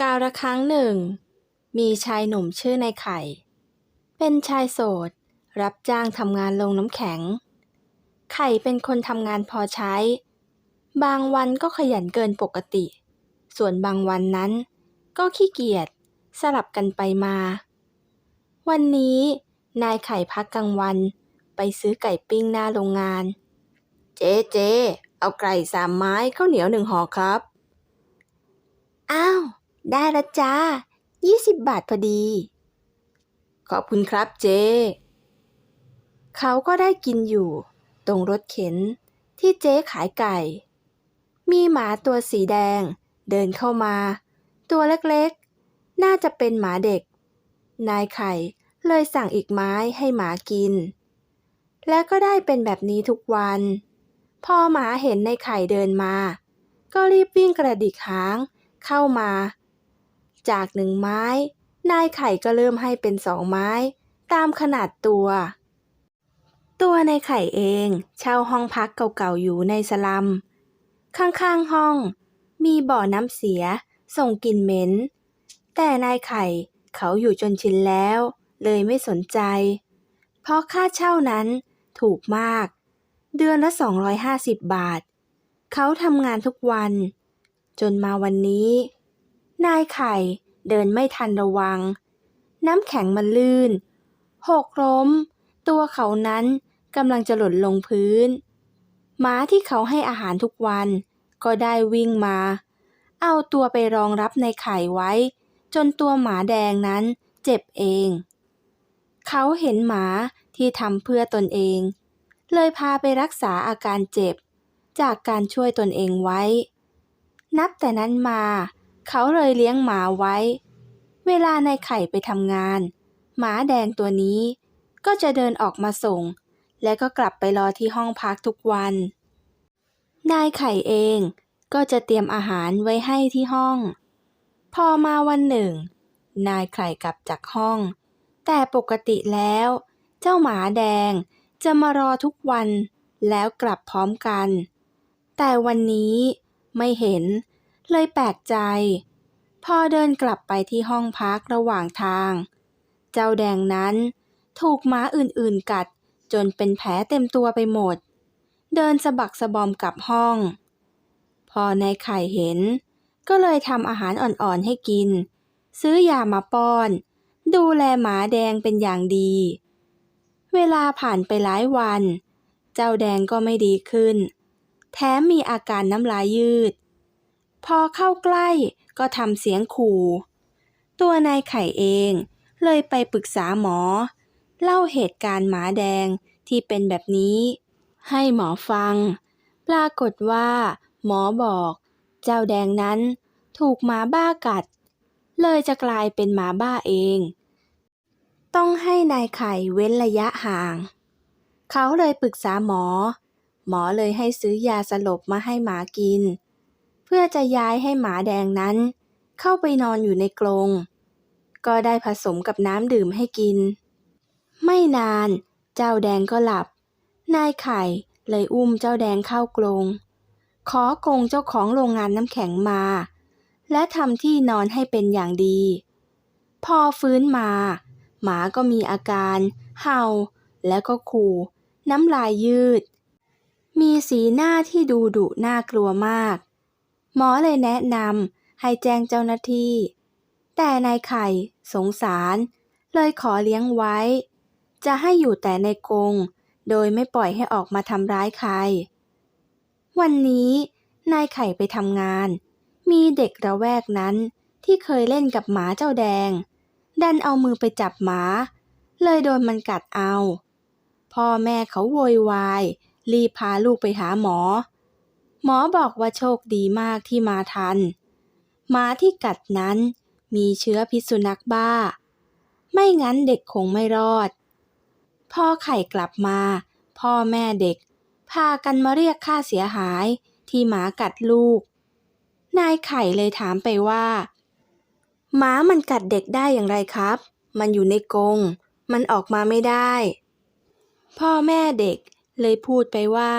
กาละครั้งหนึ่ง มีชายหนุ่มชื่อนายไข่ เป็นชายโสด รับจ้างทำงานลงน้ำแข็ง ไข่เป็นคนทำงานพอใช้ บางวันก็ขยันเกินปกติ ส่วนบางวันนั้น ก็ขี้เกียจสลับกันไปมา วันนี้นายไข่พักกลางวันไปซื้อไก่ปิ้งหน้าโรงงาน เจ๊เจ๊เอาไก่สามไม้ข้าวเหนียวหนึ่งห่อครับ อ้าว ได้ละจ้ายี่สิบบาทพอดี ขอบคุณครับเจ เขาก็ได้กินอยู่ ตรงรถเข็นที่เจ๊ขายไก่ มีหมาตัวสีแดง เดินเข้ามา ตัวเล็กๆ น่าจะเป็นหมาเด็ก นายไข่เลยสั่งอีกไม้ให้หมากิน และก็ได้เป็นแบบนี้ทุกวัน พอหมาเห็นนายไข่เดินมา ก็รีบวิ่งกระดิกหาง เข้ามา จากหนึ่งไม้ นายไข่ก็เริ่มให้เป็นสองไม้ ตามขนาดตัว ตัวนายไข่เองเช่าห้องพักเก่าๆอยู่ในสลัม ข้างๆห้อง มีบ่อน้ำเสียส่งกลิ่นเหม็น แต่นายไข่เขาอยู่จนชินแล้ว เลยไม่สนใจ เพราะค่าเช่านั้นถูกมาก เดือนละ 250 บาท เขาทำงานทุกวัน จนมาวันนี้ นายไข่เดินไม่ทันระวัง น้ำแข็งมันลื่น หกล้ม ตัวเขานั้นกำลังจะหล่นลงพื้นหมาที่เขาให้อาหารทุกวัน ก็ได้วิ่งมา เอาตัวไปรองรับในไข่ไว้ จนตัวหมาแดงนั้นเจ็บเอง เขาเห็นหมาที่ทำเพื่อตนเอง เลยพาไปรักษาอาการเจ็บ จากการช่วยตนเองไว้ นับแต่นั้นมา เขาเลยเลี้ยงหมาไว้ เวลานายไข่ไปทำงาน หมาแดงตัวนี้ ก็จะเดินออกมาส่ง และก็กลับไปรอที่ห้องพักทุกวัน นายไข่เองก็จะเตรียมอาหารไว้ให้ที่ห้อง พอมาวันหนึ่ง นายไข่กลับจากห้อง แต่ปกติแล้ว เจ้าหมาแดงจะมารอทุกวันแล้วกลับพร้อมกัน แต่วันนี้ไม่เห็น เลยแปลกใจ พอเดินกลับไปที่ห้องพักระหว่างทาง เจ้าแดงนั้นถูกม้าอื่นๆกัดจนเป็นแผลเต็มตัวไปหมด เดินสะบักสะบอมกลับห้อง พอนายไข่เห็น ก็เลยทำอาหารอ่อนๆให้กิน ซื้อยามาป้อน ดูแลหมาแดงเป็นอย่างดี เวลาผ่านไปหลายวัน เจ้าแดงก็ไม่ดีขึ้น แถมมีอาการน้ำลายยืด พอเข้าใกล้ก็ทำเสียงขู่ตัวนายไข่เองเลยไปปรึกษาหมอ เล่าเหตุการณ์หมาแดงที่เป็นแบบนี้ ให้หมอฟัง ปรากฏว่า หมอบอก เจ้าแดงนั้นถูกหมาบ้ากัด เลยจะกลายเป็นหมาบ้าเอง ต้องให้นายไข่เว้นระยะห่าง เขาเลยปรึกษาหมอ หมอเลยให้ซื้อยาสลบมาให้หมากิน เพื่อจะย้ายให้หมาแดงนั้น เข้าไปนอนอยู่ในกรง ก็ได้ผสมกับน้ำดื่มให้กิน ไม่นานเจ้าแดงก็หลับ นายไข่เลยอุ้มเจ้าแดงเข้ากรง ขอกรงเจ้าของโรงงานน้ำแข็งมา และทำที่นอนให้เป็นอย่างดี พอฟื้นมา หมาก็มีอาการ เห่า แล้วก็ขู่ น้ำลายยืด มีสีหน้าที่ดูดุน่ากลัวมาก หมอเลยแนะนำให้แจ้งเจ้าหน้าที่ แต่นายไข่สงสาร เลยขอเลี้ยงไว้ จะให้อยู่แต่ในกรงโดยไม่ปล่อยให้ออกมาทำร้ายใคร วันนี้นายไข่ไปทำงาน มีเด็กระแวกนั้นที่เคยเล่นกับหมาเจ้าแดง ดันเอามือไปจับหมา เลยโดนมันกัดเอา พ่อแม่เขาโวยวาย รีบพาลูกไปหาหมอ หมอบอกว่าโชคดีมากที่มาทันหมาที่กัดนั้นมีเชื้อพิษสุนัขบ้า ไม่งั้นเด็กคงไม่รอด พ่อไข่กลับมา พ่อแม่เด็ก พากันมาเรียกค่าเสียหายที่หมากัดลูก นายไข่เลยถามไปว่าหมามันกัดเด็กได้อย่างไรครับ มันอยู่ในกรงมันออกมาไม่ได้ พ่อแม่เด็กเลยพูดไปว่า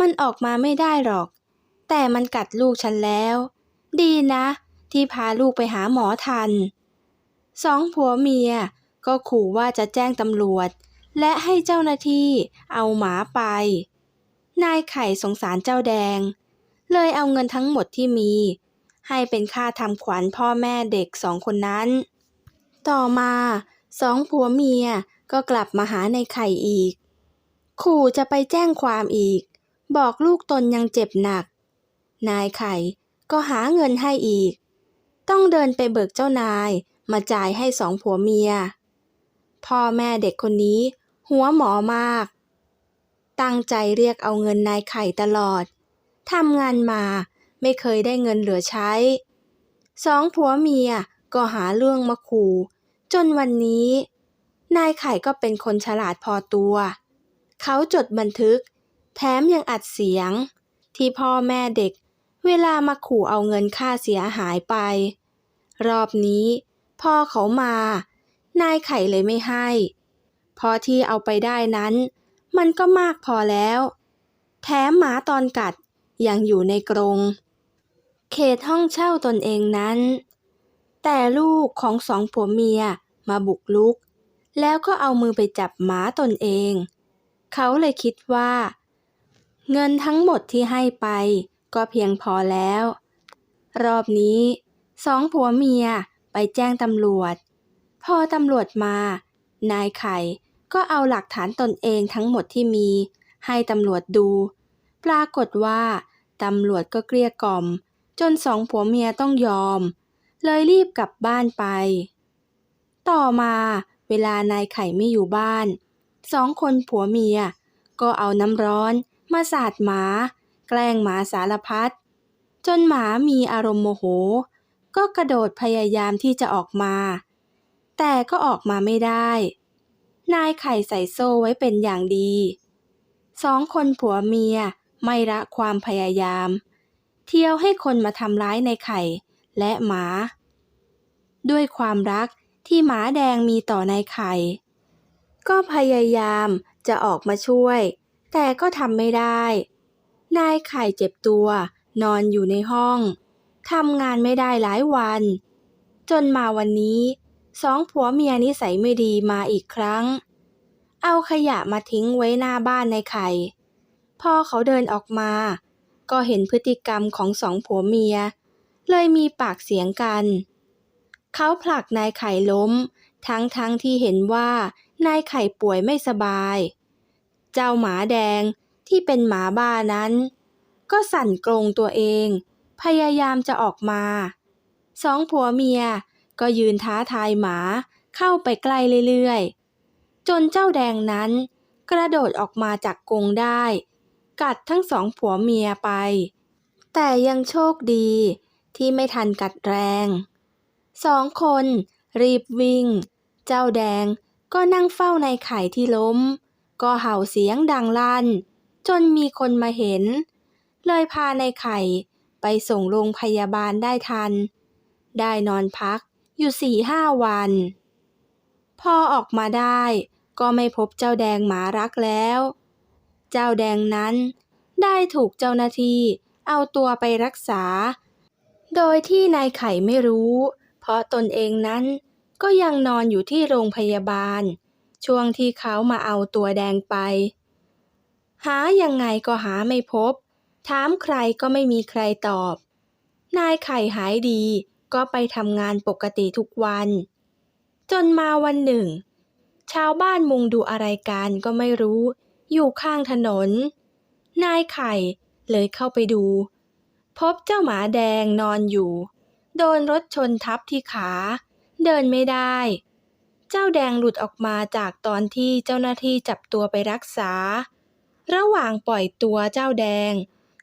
มันออกมาไม่ได้หรอก แต่มันกัดลูกฉันแล้ว ดีนะ ที่พาลูกไปหาหมอทัน สองผัวเมียก็ขู่ว่าจะแจ้งตำรวจ และให้เจ้าหน้าที่เอาหมาไป นายไข่สงสารเจ้าแดง เลยเอาเงินทั้งหมดที่มี ให้เป็นค่าทำขวัญพ่อแม่เด็กสองคนนั้น ต่อมาสองผัวเมียก็กลับมาหาในไข่อีก ขู่จะไปแจ้งความอีก บอกลูกตนยังเจ็บหนัก นายไข่ก็หาเงินให้อีก ต้องเดินไปเบิกเจ้านายมาจ่ายให้สองผัวเมีย พ่อแม่เด็กคนนี้หัวหมอมาก ตั้งใจเรียกเอาเงินนายไข่ตลอด ทำงานมาไม่เคยได้เงินเหลือใช้ สองผัวเมียก็หาเรื่องมาขู่ จนวันนี้ นายไข่ก็เป็นคนฉลาดพอตัว เขาจดบันทึก แถมยังอัดเสียง ที่พ่อแม่เด็ก เวลามาขู่เอาเงินค่าเสียหายไป รอบนี้พ่อเขามา นายไข่เลยไม่ให้เพอที่เอาไปได้นั้น มันก็มากพอแล้ว แถมหมาตอนกัดยังอยู่ในกรง เขตห้องเช่าตนเองนั้น แต่ลูกของสองผัวเมียมาบุกลุก แล้วก็เอามือไปจับหมาตนเอง เขาเลยคิดว่า เงินทั้งหมดที่ให้ไป ก็เพียงพอแล้ว รอบนี้สองผัวเมียไปแจ้งตำรวจ พอตำรวจมา นายไข่ก็เอาหลักฐานตนเองทั้งหมดที่มี ให้ตำรวจดู ปรากฏว่าตำรวจก็เกลี้ยกล่อม จนสองผัวเมียต้องยอม เลยรีบกลับบ้านไป ต่อมาเวลานายไข่ไม่อยู่บ้าน สองคนผัวเมีย ก็เอาน้ำร้อนมาสาดหมา แกล้งหมาสารพัดจนหมามีอารมณ์โมโห ก็กระโดดพยายามที่จะออกมา แต่ก็ออกมาไม่ได้ นายไข่ใส่โซ่ไว้เป็นอย่างดีสองคนผัวเมียไม่ละความพยายาม เที่ยวให้คนมาทำร้ายในไข่และหมา ด้วยความรักที่หมาแดงมีต่อนายไข่ ก็พยายามจะออกมาช่วย แต่ก็ทำไม่ได้ นายไข่เจ็บตัว นอนอยู่ในห้องทำงานไม่ได้หลายวัน จนมาวันนี้ สองผัวเมียนิสัยไม่ดีมาอีกครั้ง เอาขยะมาทิ้งไว้หน้าบ้านในไข่พอเขาเดินออกมา ก็เห็นพฤติกรรมของสองผัวเมีย เลยมีปากเสียงกัน เขาผลักนายไข่ล้ม ทั้งทั้งที่เห็นว่านายไข่ป่วยไม่สบาย เจ้าหมาแดง ที่เป็นหมาบ้านั้น ก็สั่นกรงตัวเอง พยายามจะออกมา สองผัวเมียก็ยืนท้าทายหมาเข้าไปใกล้เรื่อยๆ จนเจ้าแดงนั้น กระโดดออกมาจากกรงได้ กัดทั้งสองผัวเมียไป แต่ยังโชคดีที่ไม่ทันกัดแรง สองคนรีบวิ่ง เจ้าแดงก็นั่งเฝ้าในไข่ที่ล้ม ก็เห่าเสียงดังลั่น จนมีคนมาเห็น เลยพาในไข่ไปส่งโรงพยาบาลได้ทัน ได้นอนพักอยู่สี่ห้าวัน พอออกมาได้ก็ไม่พบเจ้าแดงหมารักแล้ว เจ้าแดงนั้นได้ถูกเจ้าหน้าที่เอาตัวไปรักษา โดยที่นายไข่ไม่รู้ เพราะตนเองนั้นก็ยังนอนอยู่ที่โรงพยาบาล ช่วงที่เขามาเอาตัวแดงไป หายังไงก็หาไม่พบ ถามใครก็ไม่มีใครตอบ นายไข่หายดีก็ไปทำงานปกติทุกวัน จนมาวันหนึ่ง ชาวบ้านมุงดูอะไรกันก็ไม่รู้ อยู่ข้างถนน นายไข่เลยเข้าไปดู พบเจ้าหมาแดงนอนอยู่ โดนรถชนทับที่ขา เดินไม่ได้ เจ้าแดงหลุดออกมาจากตอนที่เจ้าหน้าที่จับตัวไปรักษา ระหว่างปล่อยตัวเจ้าแดง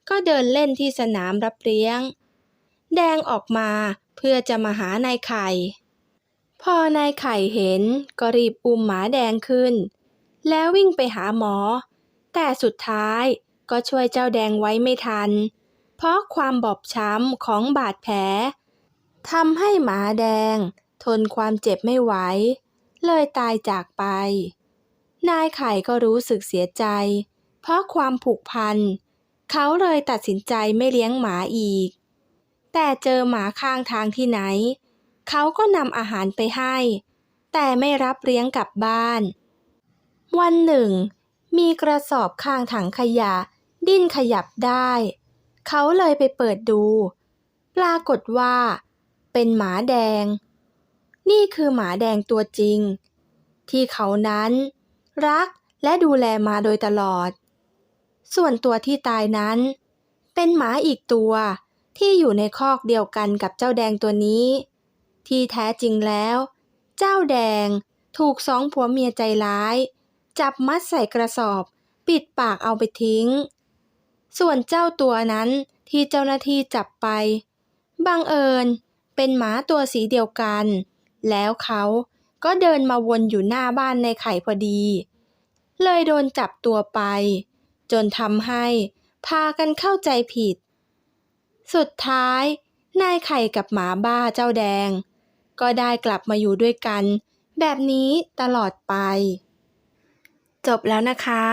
ก็เดินเล่นที่สนามรับเลี้ยง แดงออกมาเพื่อจะมาหานายไข่ พอนายไข่เห็นก็รีบอุ้มหมาแดงขึ้น แล้ววิ่งไปหาหมอ แต่สุดท้ายก็ช่วยเจ้าแดงไว้ไม่ทัน เพราะความบอบช้ำของบาดแผลทำให้หมาแดง ทนความเจ็บไม่ไหว เลยตายจากไป นายไข่ก็รู้สึกเสียใจ เพราะความผูกพัน เขาเลยตัดสินใจไม่เลี้ยงหมาอีก แต่เจอหมาข้างทางที่ไหน เขาก็นำอาหารไปให้ แต่ไม่รับเลี้ยงกลับบ้าน วันหนึ่ง มีกระสอบข้างถังขยะ ดิ้นขยับได้ เขาเลยไปเปิดดู ปรากฏว่า เป็นหมาแดง นี่คือหมาแดงตัวจริง ที่เขานั้น รักและดูแลมาโดยตลอด ส่วนตัวที่ตายนั้น เป็นหมาอีกตัวที่อยู่ในคอกเดียวกันกับเจ้าแดงตัวนี้ ที่แท้จริงแล้ว เจ้าแดงถูกสองผัวเมียใจร้าย จับมัดใส่กระสอบ ปิดปากเอาไปทิ้ง ส่วนเจ้าตัวนั้นที่เจ้าหน้าที่จับไป บังเอิญเป็นหมาตัวสีเดียวกัน แล้วเขาก็เดินมาวนอยู่หน้าบ้านในไข่พอดี เลยโดนจับตัวไป จนทำให้พากันเข้าใจผิด สุดท้ายนายไข่กับหมาบ้าเจ้าแดง ก็ได้กลับมาอยู่ด้วยกัน แบบนี้ตลอดไป จบแล้วนะคะ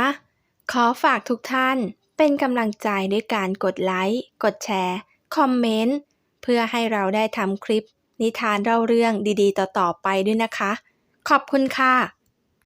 ขอฝากทุกท่านเป็นกำลังใจด้วยการกดไลค์ กดแชร์ คอมเมนต์ เพื่อให้เราได้ทำคลิป นิทานเล่าเรื่องดีๆ ต่อๆไปด้วยนะคะ ขอบคุณค่ะ